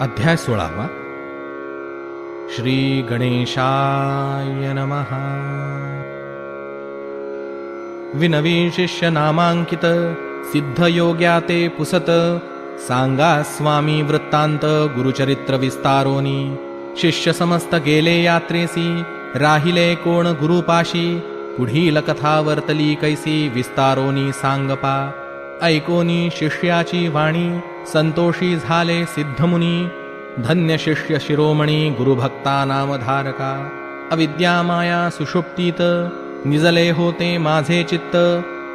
अध्याय सोळावा. श्री गणेशाय नमः. विनवी शिष्य नामांकित सिद्ध ते पुसत सांगा स्वामी वृत्तांत गुरुचरित्र विस्तारोनी शिष्य समस्त गेले यात्रेसी राहिले कोण गुरुपाशी पुढील कथा वर्तली कैसी विस्तारोनी सांगपा ऐकोनी शिष्याची वाणी संतोषी झाले सिद्धमुनी धन्य शिष्य शिरोमणी गुरुभक्ता नामधारका अविद्या माया सुषुप्तीत निजले होते माझे चित्त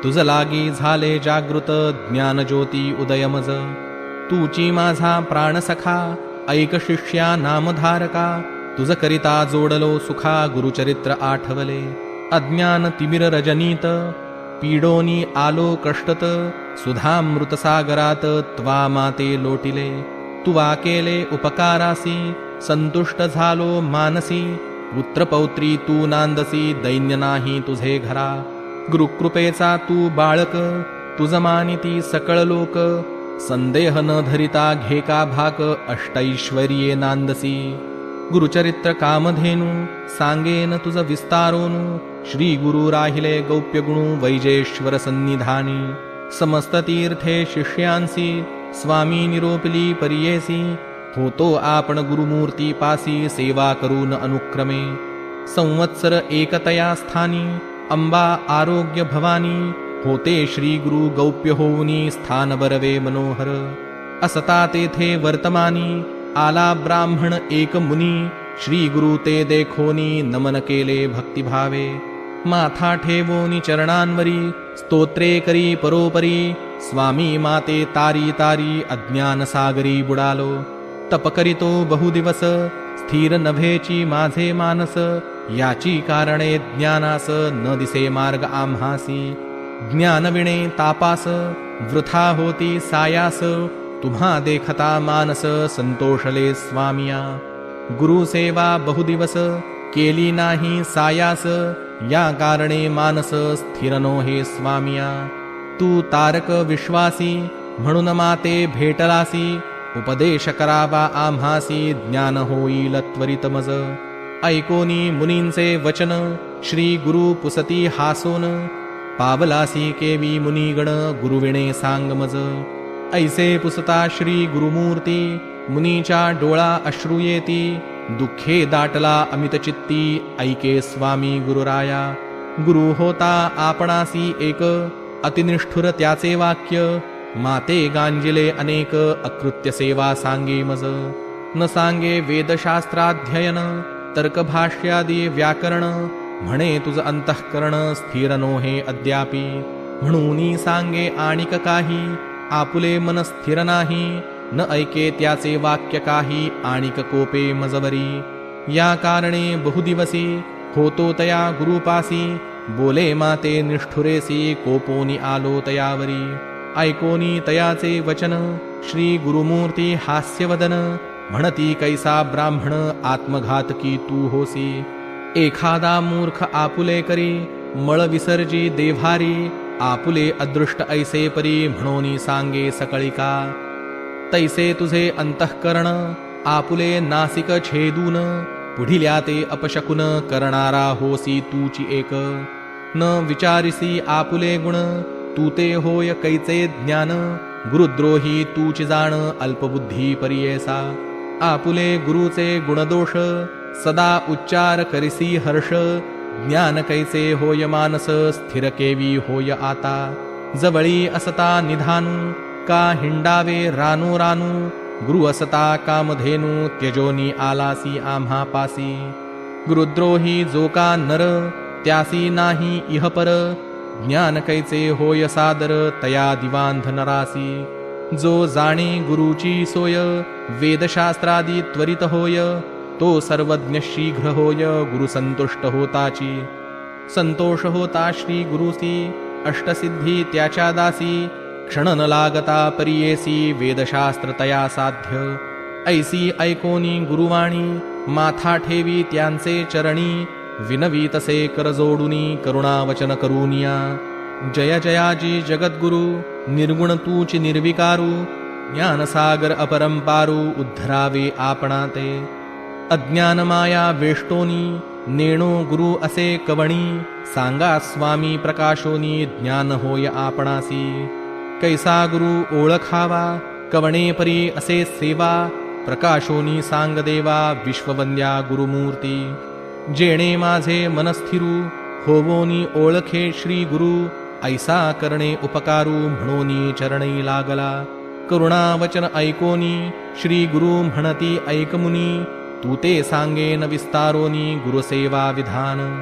तुझ लागी झाले जागृत ज्ञानज्योती उदयमज. तूची माझा प्राणसखा ऐक शिष्या नामधारका तुझ करिता जोडलो सुखा गुरुचरित्र आठवले अज्ञान तिमिर रजनीत पीडोनी आलो कष्टत सुधामृतसागरात त्वा माते लोटिले तुवा केले उपकारासी संतुष्ट झालो मानसी पुत्रपौत्री तू नांदसी दैन्य नाही तुझे घरा गुरुकृपेचा तू बाळक तुझ मानिती सकळ लोक संदेह न धरिता घेका भाक अष्टैश्वर्ये नांदसी गुरुचरित्र कामधेनु सांगेन तुझ विस्तारोनु श्री गुरु राहिले गौप्य गुणू वैजेश्वर सन्निधानी समस्त तीर्थे शिष्यांसी स्वामी निरोपली परियेसी होतो आपण गुरुमूर्ती पासी सेवा करून अनुक्रमे संवत्सर एकतया स्थानी अंबा आरोग्य भवानी होते श्री गुरु गौप्य होऊनी स्थान बरवे मनोहर। असता तेथे वर्तमानी आला ब्राह्मण एक मुनी श्री गुरु ते देखोनी नमन केले भक्तिभावे माथा ठेवोनी चरणांवरी स्तोत्रे करी परोपरी स्वामी माते तारी तारी अज्ञान सागरी बुडालो। तप करीतो बहुदिवस स्थिर नभेची माझे मानस याची कारणे ज्ञानास न दिसे मार्ग आम्हासी। ज्ञानविणे तापास वृथा होती सायास तुम्हा देखता मानस संतोषले स्वामिया। गुरुसेवा बहुदिवस केली नाही सायास या कारणे मानस स्थिरनो हे स्वामिया. तू तारक विश्वासी म्हणून माते भेटलासी उपदेश करावा आम्हासी ज्ञान होईल त्वरित मज. ऐकोनी मुनींचे वचन श्री गुरु पुसती हासोन. पावलासी केवी मुनिगण गुरुविणे सांग मज. ऐसे पुसता श्री गुरुमूर्ती मुनीच्या डोळा अश्रू येती. दुःखे दाटला अमित चित्ती ऐके स्वामी गुरुराया। गुरु होता आपणासी एक अतिनिष्ठुर त्याचे वाक्य। माते गांजिले अनेक अकृत्य सेवा सांगे मज। न सांगे वेदशास्त्राध्ययन तर्कभाष्यादी व्याकरण। म्हणे तुझ अंतःकरण स्थिर नोहे अद्यापि। म्हणून सांगे आणिक काही आपुले मन स्थिर नाही। न ऐके त्याचे वाक्य काही आणिक कोपे मजवरी या कारणे बहुदिवसी होतो तया गुरुपासी. बोले माते निष्ठुरेसी कोपोनी आलो तयावरी. ऐकोनी तयाचे वचन श्री गुरुमूर्ती हास्यवदन. म्हणती कैसा ब्राह्मण आत्मघातकी तू होसी. एखादा मूर्ख आपुले करी मळ विसर्जी देव्हारी. आपुले अदृष्ट ऐसे परी म्हणोनी सांगे सकळिका. तैसे तुझे अंतःकरण आपुले नासिक छेदून पुढिल्या ते अपशकुन करणारा होसी तूची एक. न विचारिसी आपुले गुण तू ते होय कैचे ज्ञान गुरुद्रोही तूची जाण अल्पबुद्धी परियेसा. आपुले गुरुचे गुणदोष सदा उच्चार करिसी हर्ष ज्ञान कैसे होय मानस स्थिर केवी होय आता. जवळी असता निधानू का हिंडावे रानू रानू? गुरु असता कामधेनू त्यजोनी आलासी आम्हा पासी। गुरुद्रोही जो का नर? त्यासी नाही इहपर ज्ञान कैचे होय सादर? तया दिवांध नरासी जो जाणे गुरुची सोय वेदशास्त्रादी त्वरित होय तो सर्वज्ञ शीघ्र होय गुरु संतुष्ट होताची। संतोष होता श्री गुरुसी अष्टसिद्धी त्याच्या दासी। क्षण न लागता परियेसी वेदशास्त्र तया साध्य। ऐसी ऐकोनी गुरुवाणी माथा ठेवी त्यांचे चरणी विनवी तसे कर जोडुनी करुणावचन करूनिया। जय जयाजी जगद्गुरु निर्गुण तूची निर्विकारू ज्ञानसागर अपरंपारू उद्धरावे आपणा ते अज्ञानमाया वेष्टोनी नेणो गुरु असे कवणी सांगा स्वामी प्रकाशोनी ज्ञान होय आपणासी कैसा गुरु ओळखावा कवणे परी असे सेवा प्रकाशोनी सांग देवा विश्ववंद्या गुरुमूर्ती. जेणे माझे मनस्थिरू होवोनी ओळखे श्री गुरु ऐसा करणे उपकारू म्हणोनी चरणी लागला. करुणावचन ऐकोनी श्री गुरु म्हणती ऐकमुनी तू ते सांगेन विस्तारोनी गुरुसेवा विधान.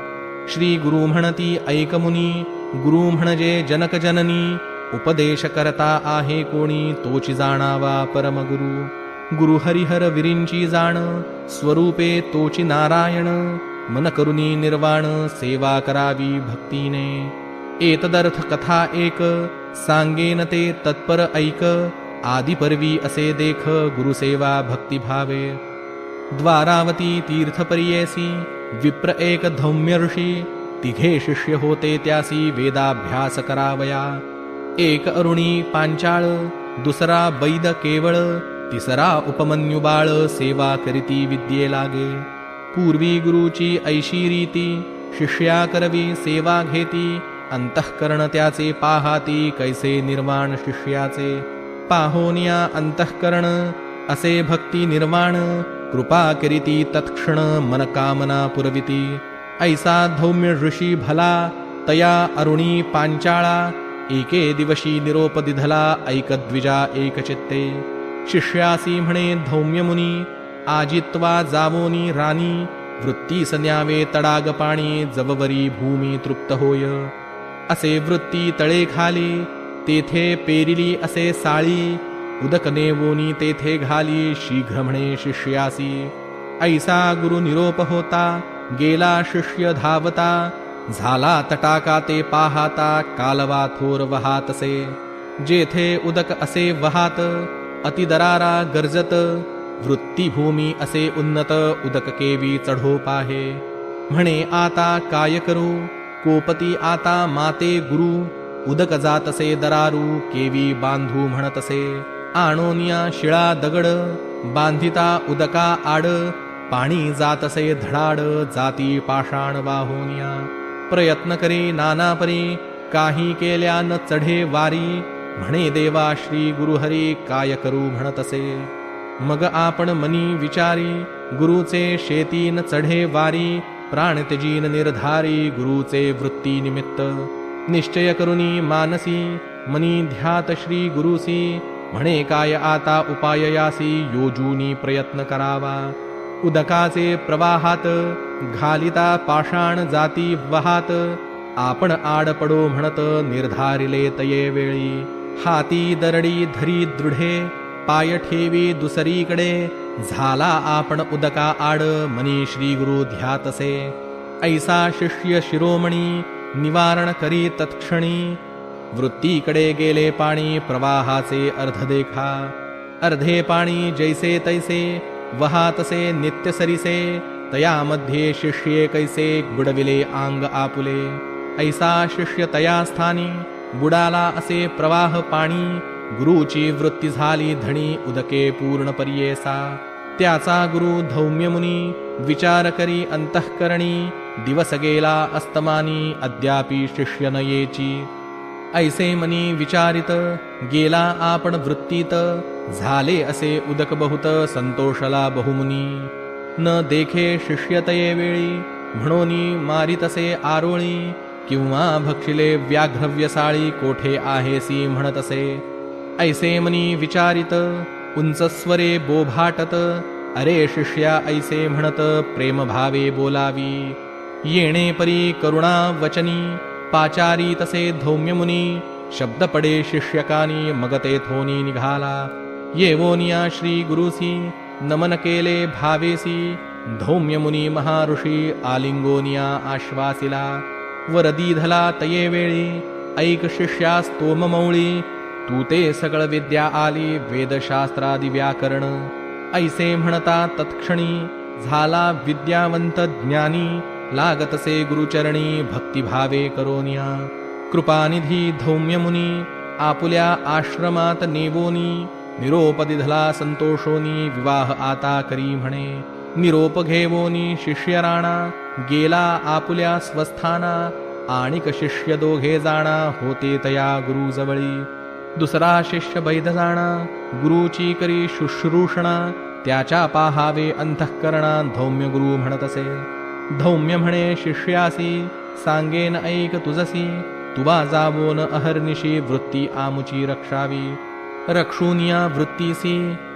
श्री गुरु म्हणती ऐकमुनी गुरु म्हणजे जनक जननी उपदेश करता आहे कोणी तोची जाणावा परमगुरु. गुरु हरिहर विरिंची जाण स्वरूपे तोची नारायण. मन करुनी निर्वाण सेवा करावी भक्तीने. एतदर्थ कथा एक सांगेन ते तत्पर ऐक. आदिपर्वी असे देख गुरुसेवा भक्तिभावे द्वारावती तीर्थपर्येसी विप्र एक धौम्यर्षी. तिघे शिष्य होते त्यासी वेदाभ्यास करावया. एक अरुणी पांचाळ दुसरा बैद केवळ तिसरा उपमन्यु बाळ सेवा करीती विद्ये लागे. पूर्वी गुरुची ऐशी रीती शिष्या करवी सेवा घेती अंतःकरण त्याचे पाहाती कैसे निर्माण शिष्याचे. पाहोनिया अंतःकरण असे भक्ती निर्माण कृपा करीती तत्क्षण मनकामना पुरविती. ऐसा धौम्य ऋषी भला तया अरुणी पांचाळा एके दिवशी निरोपदिधला ऐकद्विजा एकचित्ते. शिष्यासी म्हणे धौम्य मुनी आजित्वा जावोनी राणी वृत्ती सन्यावे तडाग पाणी जववरी भूमी तृप्त होय. असे वृत्ती तळे खाली तेथे पेरिली असे साळी उदक नेवोनी तेथे घाली शीघ्र म्हणे शिष्यासी. ऐसा गुरु निरोप होता गेला शिष्य धावता झाला तटाका ते पाहाता कालवा थोर वहातसे जेथे उदक असे वहात अतिदरारा गर्जत वृत्तीभूमी असे उन्नत उदक केवी चढो पाहे. म्हणे आता काय करू? कोपती आता माते गुरु उदक जातसे दरारू केवी बांधू म्हणतसे आणोनिया शिळा दगड बांधिता उदका आड पाणी जातसे धडाड जाती पाषाण वाहोनिया. प्रयत्न काही केल्या न चढे वारी. म्हणे देवा श्री गुरुहरी काय करू मग आपण मनी विचारी गुरुचे शेतीन चढे वारी. प्राण त्यजीन निर्धारी गुरुचे वृत्ती निमित्त. निश्चय करुनी मानसी मनी ध्यात श्री गुरुसी. म्हणे काय आता उपाय यासी योजूनी प्रयत्न करावा. उदकाचे प्रवाहात घालिता पाषाण जाती वहात आपण आड पडो म्हणत निर्धारिले तये वेळी. हाती दरडी धरी दृढे पाय ठेवी दुसरीकडे झाला आपण उदका आड मनी श्री गुरु ध्यातसे. ऐसा शिष्य शिरोमणी निवारण करी तत्क्षणी. वृत्तीकडे गेले पाणी प्रवाहाचे अर्ध देखा अर्धे पाणी जैसे तैसे वहातसे नित्यसरिसे तया मध्ये शिष्ये कैसे बुडविले आंग आपुले? ऐसा शिष्य तया स्थानी बुडाला असे प्रवाह पाणी गुरुची वृत्ती झाली धणी उदके पूर्ण पर्येसा. त्याचा गुरु धौम्यमुनी विचार करी अंतःकरणी दिवस गेला अस्तमानी अद्यापि शिष्य न येची. ऐसे मनी विचारित गेला आपण वृत्तीत झाले असे उदक बहुत संतोषला बहुमुनी. न देखे शिष्यतये वेळी म्हणोनी मारितसे आरोळी किंवा भक्षिले व्याघ्रव्यसाळी कोठे आहेसी म्हणतसे ऐसे मनी विचारित उंचस्वरे बोभाटत अरे शिष्या ऐसे म्हणत प्रेमभावे बोलावी. येणे परी करुणा वचनी पाचारी तसे धौम्यमुनी शब्द पडे शिष्यकानी मगते थोनी निघाला. येवोनिया श्री गुरुसी नमन केले भावेसी धौम्य मुनी महाऋषी आलिंगोनिया आश्वासिला वरदीधला तये वेळी ऐक शिष्यास तोममौळी तू ते सगळ विद्या आली वेदशास्त्रादि व्याकरण ऐसे म्हणता तत्क्षणी झाला विद्यावंत ज्ञानी लागतसे गुरुचरणी भक्तिभावे करोनिया कृपानिधी धौम्य मुनी आपुल्या आश्रमात नेवोनी निरोपदिधला संतोषोनी विवाह आता करी म्हणे. निरोप घेवोनी शिष्य राणा गेला आपुल्या स्वस्थाना आणिक शिष्य दोघे जाणा होते तया गुरुजवळी. दुसरा शिष्य बैध जाणा गुरुची करी शुश्रूषणा त्याच्या पाहावे अंतःकरणा धौम्य गुरु म्हणत असे. धौम्य म्हणे शिष्यासी सांगेन ऐक तुझसी तुवा जावोन अहर्निशी वृत्ती आमुची रक्षावी. रक्षूनिया वृत्तीसी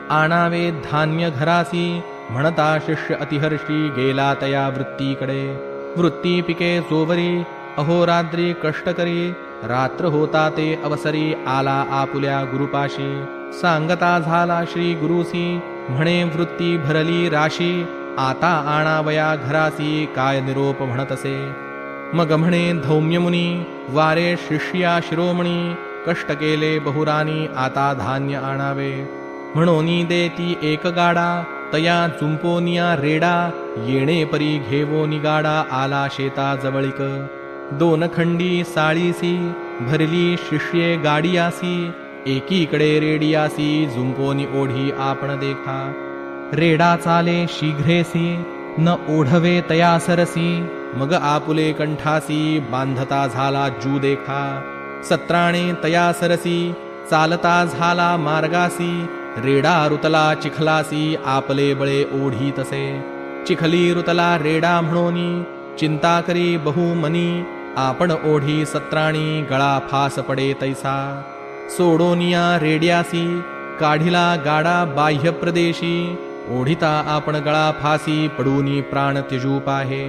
आणावे धान्य घरासी म्हणता शिष्य अतिहर्षी गेला तया वृत्तीकडे वृत्ती पिके जोवरी अहोरात्री कष्टकरी रात्र होता ते अवसरी आला आपुल्या गुरुपाशी. सांगता झाला श्री गुरुसी म्हणे वृत्ती भरली राशी आता आणावया घरासी काय निरोप म्हणतसे. मग म्हणे धौम्यमुनी वारे शिष्या शिरोमणी कष्ट केले बहुरानी आता धान्य आणावे. म्हणोनी दे ती एक गाडा तया चुंपोनिया रेडा येणे परी घेवो निगाडा आला शेता जवळीक. दोन खंडी साळीसी भरली शिष्ये गाडियासी एकीकडे रेडियासी झुंपोनी ओढी आपण देखा. रेडा चाले शीघ्रेसी न ओढवे तया सरसी मग आपुले कंठासी बांधता झाला जू देखा. सत्राणे तया सरसी चालता झाला मार्गासी रेडा रुतला चिखलासी आपले बळे ओढी तसे. चिखली रुतला रेडा म्हणोनी चिंता करी बहुमनी आपण ओढी सत्राणी गळा फास पडे तैसा. सोडोनिया रेड्यासी काढिला गाडा बाह्य प्रदेशी ओढिता आपण गळा फासी पडूनी प्राण त्यजूप आहे.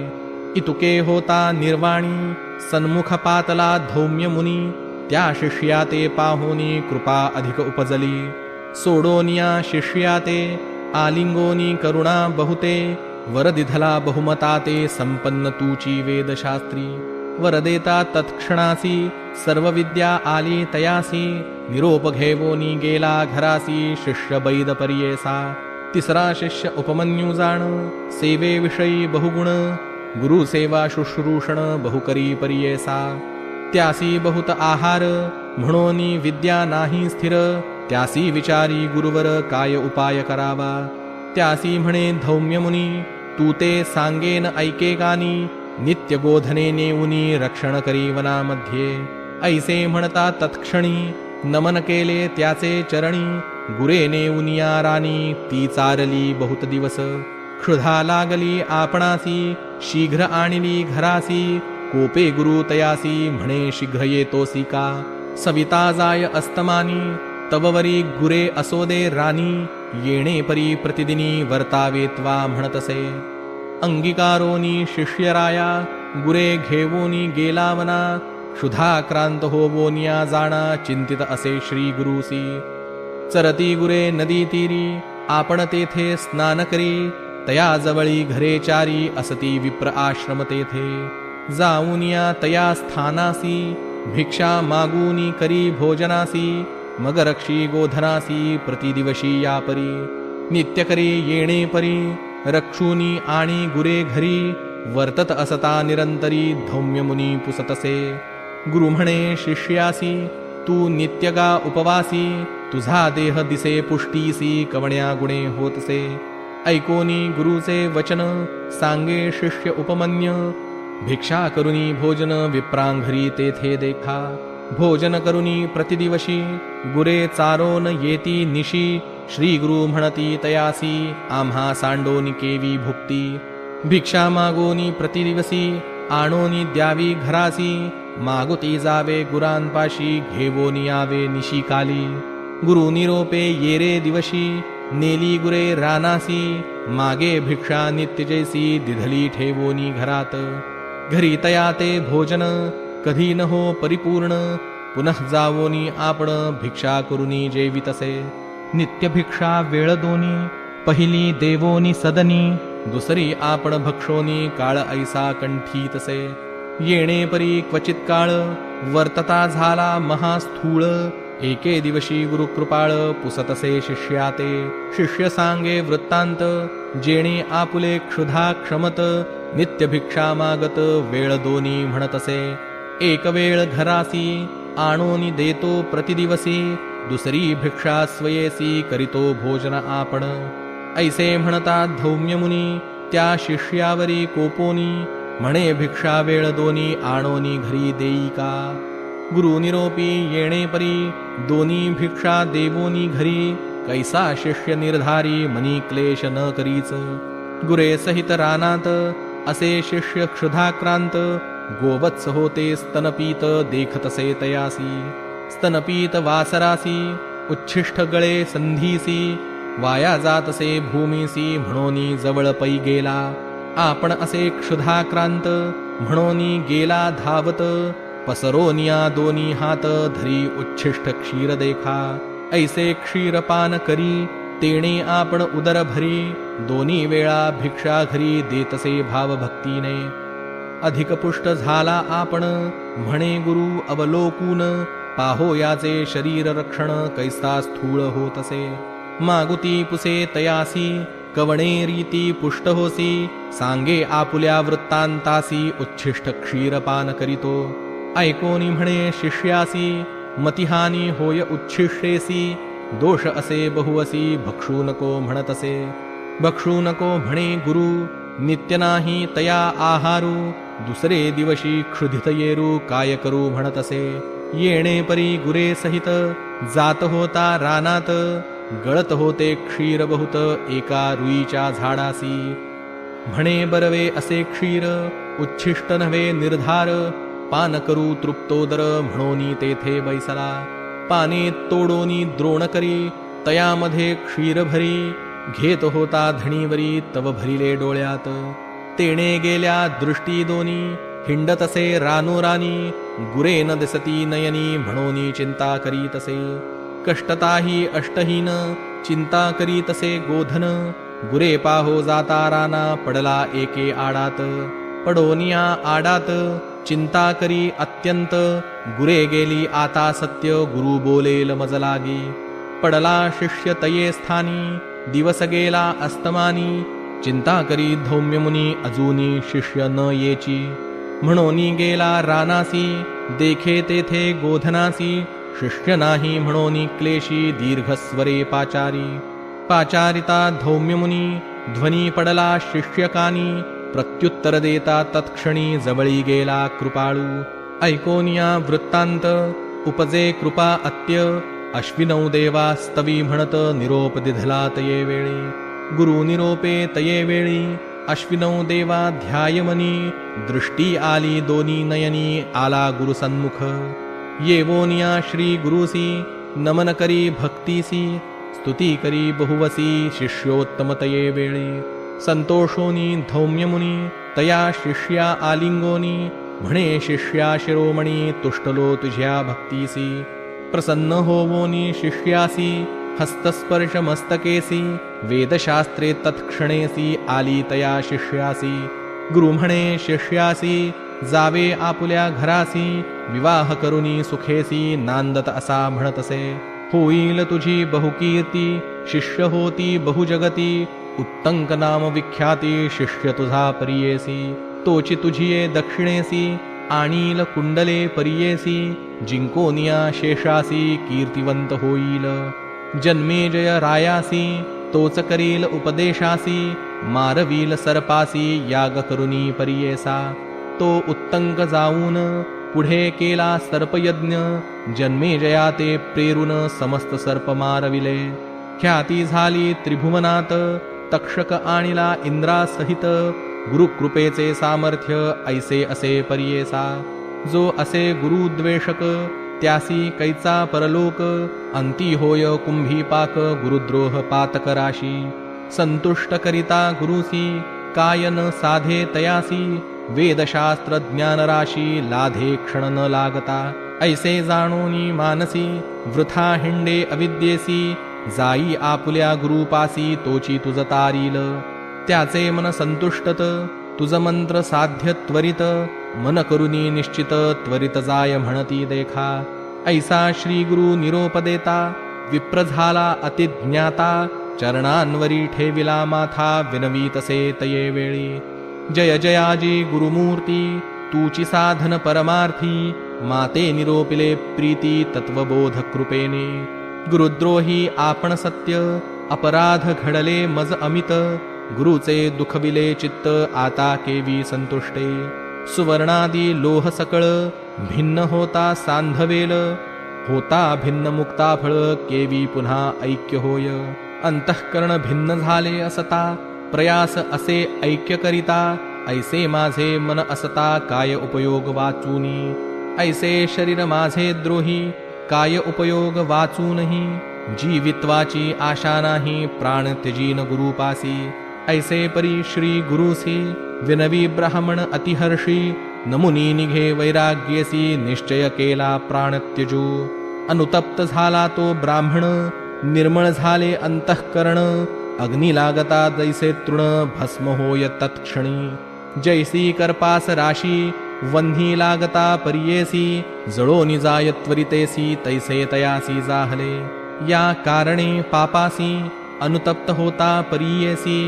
इतुके होता निर्वाणी सन्मुख पातला धौम्य मुनी त्या शिष्या ते कृपा अधिक उपजली. सोडोनिया शिष्या ते आलिंगोनी करुणा बहुते. वरदिधला बहुमता ते संपन्न तूची वेदशास्त्री. वरदेता तत्क्षणासी सर्व विद्या आली तयासी. निरोप घेवोनी गेला घरासी शिष्य बैद परियेसा. तिसरा शिष्य उपमन्यू जाण सेवेविषयी बहुगुण. गुरुसेवा शुश्रूषण बहुकरी पर्येसा. त्यासी बहुत आहार म्हणून विद्या नाही स्थिर त्यासी विचारी गुरुवर काय उपाय करावा? त्यासी म्हणे धौम्य मुनी तू ते सांगेन ऐके गानी नित्य गोधने नेऊनी रक्षण करी वनामध्ये. ऐसे म्हणता तत्क्षणी नमन केले त्याचे चरणी गुरे नेऊनिया राणी ती चारली बहुत दिवस. क्षुधा लागली आपणासी शीघ्र आणली घरासी कोपे गुरु तयासी म्हणे शीघ्र येतोसी का? सविता जाय अस्तमानी तववरी गुरे असोदे राणी येणे परी प्रतिदिनी वर्तावे त्वा म्हणतसे। अंगीकारोनी शिष्यराया गुरे घेवोनी गेलावना क्षुधाक्रांत होवोनिया जाणा चिंतित असे श्री गुरुसी। चरती गुरे नदी तीरी आपण तेथे स्नान करी तया जवळी घरे चारी असती विप्र आश्रम तेथे। जाऊनिया तया स्थानासी भिक्षा मागूनी करी भोजनासी मग रक्षी गोधनासी प्रतिदिवशी या परी नित्य करी येणे परी रक्षुनी आणि गुरे घरी वर्तत असता निरंतरी धौम्य मुनी पुसतसे. गुरु म्हणे शिष्यासी तू नित्यगा उपवासी तुझा देह दिसे पुष्टीसी कवण्या गुणे होतसे. ऐकोनी गुरुचे वचन सांगे शिष्य उपमन्य भिक्षा करुनी भोजन विप्रांघरी तेथे देखा। भोजन करुनी प्रतिदिवशी गुरे चारोन येती निशी श्री गुरु म्हणती तयासी आम्हा सांडोनी केवी भुक्ती। भिक्षा मागोनी प्रतिदिवसी आणोनी द्यावी घरासी मागुती जावे गुरांपाशी घेवोनी यावे निशिकाली गुरु निरोपे येरे दिवशी नेली गुरे रानासी मागे भिक्षा नित्य जैसी दिधली ठेवोनी घरात घरी तया ते भोजन कधी न हो परिपूर्ण पुनः जावोनी आपण भिक्षा करुनी जेवितसे नित्य भिक्षा वेळ दोनी पहिली देवोनी सदनी दुसरी आपण भक्षोनी काळ ऐसा कंठीतसे येणे परी क्वचित काळ वर्तता झाला महास्थूळ एके दिवशी गुरुकृपाळ पुसतसे शिष्याते शिष्य सांगे वृत्तांत जेणे आपुले क्षुधा क्षमत नित्य भिक्षा मागत वेळ दोनी म्हणतसे एक वेळ घरासी आणोनी देतो प्रतिदिवसी दुसरी भिक्षा स्वयेसी करीतो भोजन आपण. ऐसे म्हणतात धौम्य मुनी त्या शिष्यावरी कोपोनी म्हणे भिक्षा वेळ दोनी आणोनी घरी देई का? गुरु निरोपी येणे परी दोनी भिक्षा देवोनी घरी कैसा शिष्य निर्धारी मनी क्लेश न करीच? गुरे सहित रानात असे शिष्य क्षुधाक्रांत गोवत्स होते स्तनपीत देखतसे तयासी स्तनपीत वासरासी उच्छिष्ट गळे संधीसी वाया जातसे भूमीसी म्हणोनी जवळ पै गेला आपण असे क्षुधाक्रांत म्हणोनी गेला धावत पसरोनिया दोनी हात धरी उच्छिष्ट क्षीर देखा ऐसे क्षीरपान करी तेणे आपण उदर भरी दोन्ही वेळा भिक्षा घरी देतसे भावभक्तीने. अधिक पुष्ट झाला आपण म्हणे गुरु अवलोकून पाहो याचे शरीर रक्षण कैसा स्थूळ होतसे. मागुती पुसे तयासी कवणे रीती पुष्ट होसी सांगे आपुल्या वृत्तांतासी उच्छिष्ट क्षीरपान करीतो. ऐकोनी म्हणे शिष्यासी मतिहानी होय उच्छिष्टेसी दोष असे बहुअसी भक्षू नको म्हणतसे. बक्षू नको म्हणे गुरु नित्य नाही तया आहारू दुसरे दिवशी क्षुधित येरू काय करू म्हणतसे. येणे परी गुरे सहित जात होता रानात गळत होते क्षीर बहुत एका रुईच्या झाडासी. म्हणे बरवे असे क्षीर उच्छिष्ट नव्हे निर्धार पान करू तृप्तोदर म्हणोनी तेथे बैसला पाने तोडोनी द्रोण करी तयामध्ये क्षीर भरी घेत होता धणीवरी तव भरिले डोळ्यात. तेणे गेल्या दृष्टी दोनी हिंडतसे रानोरानी गुरे न दिसती नयनी म्हणोनी चिंता करीतसे. कष्टताही अष्टहीन चिंता करीतसे गोधन गुरे पाहो जाता राना पडला एके आडात. पडोनिया आडात चिंता करी अत्यंत गुरे गेली आता सत्य गुरु बोलेल मजलागी. पडला शिष्य तये स्थानी दिवस गेला अस्तमानी चिंता करी धौम्य मुनी अजूनी शिष्य न येची. म्हणून गेला रानासी देखे तेथे गोधनासी शिष्य नाही म्हणून क्लेशी दीर्घस्वरे पाचारी. पाचारिता धौम्य मुनी ध्वनी पडला शिष्यकानी प्रत्युत्तर देता तत्क्षणी जवळी गेला कृपाळू. ऐकोनिया वृत्तांत उपजे कृपा अत्य अश्विनौ देवा स्तवी म्हणत दिधला तये वेळी। गुरु निरोपे तये वेळी। अश्विनौ देवा ध्यायमनी दृष्टी आली दोनी नयनी। आला गुरुसन्मुख येवोनिया श्री गुरुसी। नमन करी भक्तीसी। स्तुती करी बहुवसी। शिष्योत्तमतये वेळी। संतोषोनी धौम्यमुनी। तया शिष्या आलिंगोनी म्हणे शिष्या शिरोमणी। तुष्टलो तुझ्या भक्तीसी प्रसन्न होवोनी शिष्यासी हस्तस्पर्श मस्तकेसी वेदशास्त्रे तत्क्षणेसी आलीतया शिष्यासी गुरु शिष्यासी जावे आपुल्या घरासी विवाह करुनी सुखेसी नांदत असा म्हणतसे होईल तुझी बहुकीर्ती शिष्य होती बहुजगती उत्तंक नाम विख्याती शिष्य तुझा प्रियेसी तोची तुझिये दक्षिणेसी आणील कुंडले परियेसी जिंकोनिया शेषासी कीर्तिवंत होईल जन्मे जय रायासी तोच करील उपदेशासी मारवील सर्पासी याग करुनी परियेसा तो उत्तंक जाऊन पुढे केला सर्पयज्ञ जन्मे जया ते प्रेरून समस्त सर्प मारविले ख्याती झाली त्रिभुवनात तक्षक आणिला इंद्रासहित गुरुकृपेचे सामर्थ्य ऐसे असे परियेसा. जो असे गुरुद्वेषक त्यासी कैचा परलोक अंती होय कुंभीपाक गुरुद्रोह पातक राशी संतुष्ट करिता गुरुसी कायन साधे तयासी वेदशास्त्र ज्ञानराशी लाधे क्षण न लागता. ऐसे जाणोनी मानसी वृथा हिंडे अविद्येसी जाई आपुल्या गुरुपासी तोची तुझ तारील. त्याचे मन संतुष्टत तुझ मंत्र साध्य त्वरित मन करुनी निश्चित त्वरित जाय म्हणती देखा. ऐसा श्री गुरु निरोप देता विप्र झाला अतिज्ञाता चरणांवरी ठेविला माथा विनवीतसे तये वेळी. जय जयाजी गुरुमूर्ती तूची साधन परमार्थी माते निरोपिले प्रीती तत्वबोध कृपेने. गुरुद्रोही आपण सत्य अपराध घडले मज अमित गुरुचे दुखविले चित्त आता केवी संतुष्टे. सुवर्णादी लोह सकळ भिन्न होता सांधवेल. होता भिन्न मुक्ता फळ केवी पुन्हा ऐक्य होय. अंतःकरण भिन्न झाले असता प्रयास असे ऐक्य करिता ऐसे माझे मन असता काय उपयोग वाचूनी. ऐसे शरीर माझे द्रोही काय उपयोग वाचूनही. जीवित्वाची आशा नाही प्राण त्यजीन गुरुपासी. ऐसे परी श्री गुरुसी विनवी ब्राह्मण अतिहर्षी नमुनी निघे वैराग्यसी निश्चय केला प्राण त्यजू। अनुतप्त झाला तो ब्राह्मण निर्मळ झाले अंतःकरण अग्नी लागता जैसे तृण भस्म होय तत्क्षणी। जैसी करपास राशी वन्ही लागता परियेसी जळोनी जाय त्वरितेसी तैसे तयासी जाहले। या कारणे पापासी अनुतप्त होता परियेसी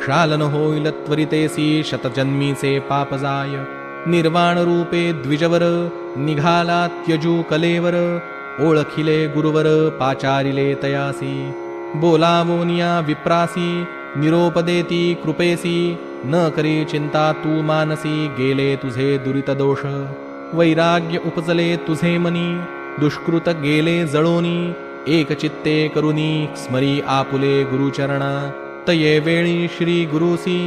क्षालन होईल त्वरितेसी शतजन्मीचे पापजाय. निर्वाण रूपे द्विजवर निघाला त्यजू कलेवर ओळखिले गुरुवर पाचारिले तयासी. बोलावोनिया विप्रासी निरोपदेती कृपेसी. न करी चिंता तू मानसी गेले तुझे दुरित दोष. वैराग्य उपजले तुझे मनी दुष्कृत गेले जळोनी. एक चित्ते करुनी स्मरी आपुले गुरुचरणा. तये वेळी श्री गुरुसी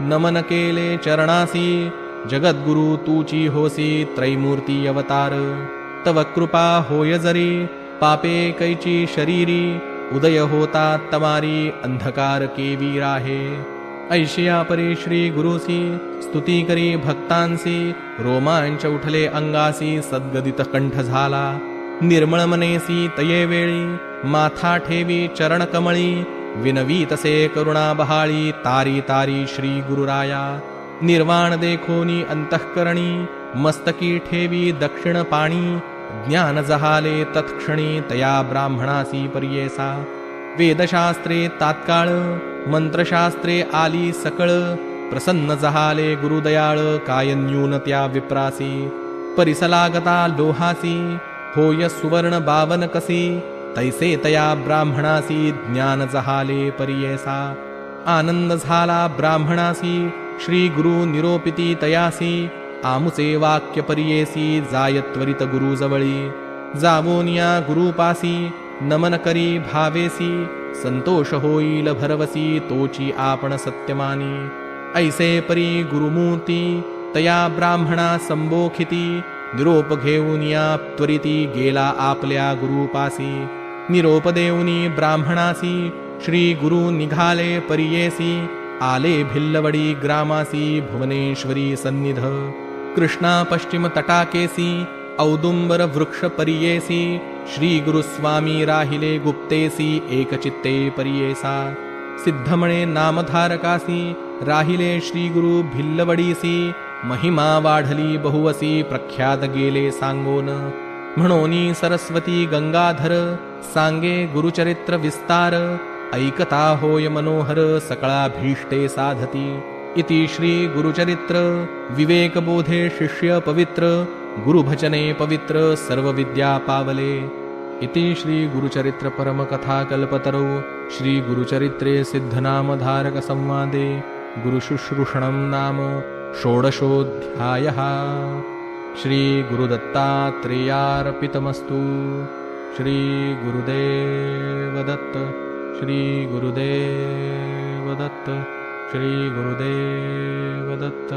नमन केले चरणासी जगद्गुरु तूची होसी त्रैमूर्ती अवतार। तव कृपा होय जरी पापे कैची शरीरी उदय होता केवी राहे ऐशिया परे श्री गुरुसी स्तुती करी भक्तांसी रोमांच उठले अंगासी सद्गदित कंठ झाला निर्मळ मनेसी तये वेळी माथा ठेवी चरण कमळी विनवी तसे करुणा बहाळी तारी तारी श्री गुरुराया निर्वाण देखोनी अंतःकरणी मस्तकी ठेवी दक्षिण पाणी ज्ञान जहाले तत्क्षणी तया ब्राह्मणासी पर्येसा। वेदशास्त्रे तात्काळ मंत्रशास्त्रे आली सकळ प्रसन्न जहाले गुरुदयाळ काय न्यून त्या विप्रासी। परिसलागता लोहासी होय सुवर्ण बावन कसी तैसे तया ब्राह्मणासी ज्ञान जहाले परियेसा। आनंद झाला ब्राह्मणासी श्री गुरु निरोपिती तयासी आमुचे वाक्य परियेसी जाय त्वरित गुरुजवळी। जावोनिया गुरुपासी नमन करी भावेसी संतोष होईल भरवसी तोची आपण सत्यमानी। ऐसे परी गुरुमूर्ती तया ब्राह्मणा संबोखिती निरोप घेऊन या त्वरिती गेला आपल्या गुरुपासी। निरोपदेवनी ब्राह्मणासि श्रीगुरुनिघाले पर्येसी आले भिल्लवडी ग्रामासि भुवनेश्वरी सन्निध। कृष्णा पश्चिमतटाकेसि औदुम्बरवृक्षपर्येसी श्रीगुरुस्वामी राहिले गुप्तेसि एकचित्ते पर्ययेसा सिद्धमणे नामधारकासि राहिले श्रीगुरुभिल्लवडीसि महिमा वाढलि बहुवसि प्रख्यातगेले साङ्गोन म्हणोनी सरस्वती गंगाधर सांगे गुरुचरित्र विस्तार ऐकता होय मनोहर सकळा भीष्टे साधती। इति श्री गुरुचरित्र विवेकबोधे शिष्य पवित्र गुरुभजने पवित्र सर्व विद्या पावले। इति श्री गुरुचरित्र परमकथा कल्पतरौ श्री गुरुचरित्रे सिद्धनामधारक संवादे। गुरुशुश्रूषणं नाम षोडशोऽध्यायः श्रीगुरुदत्तात्रेयार्पितमस्तु। श्रीगुरुदेवदत्त श्रीगुरुदेवदत्त श्रीगुरुदेवदत्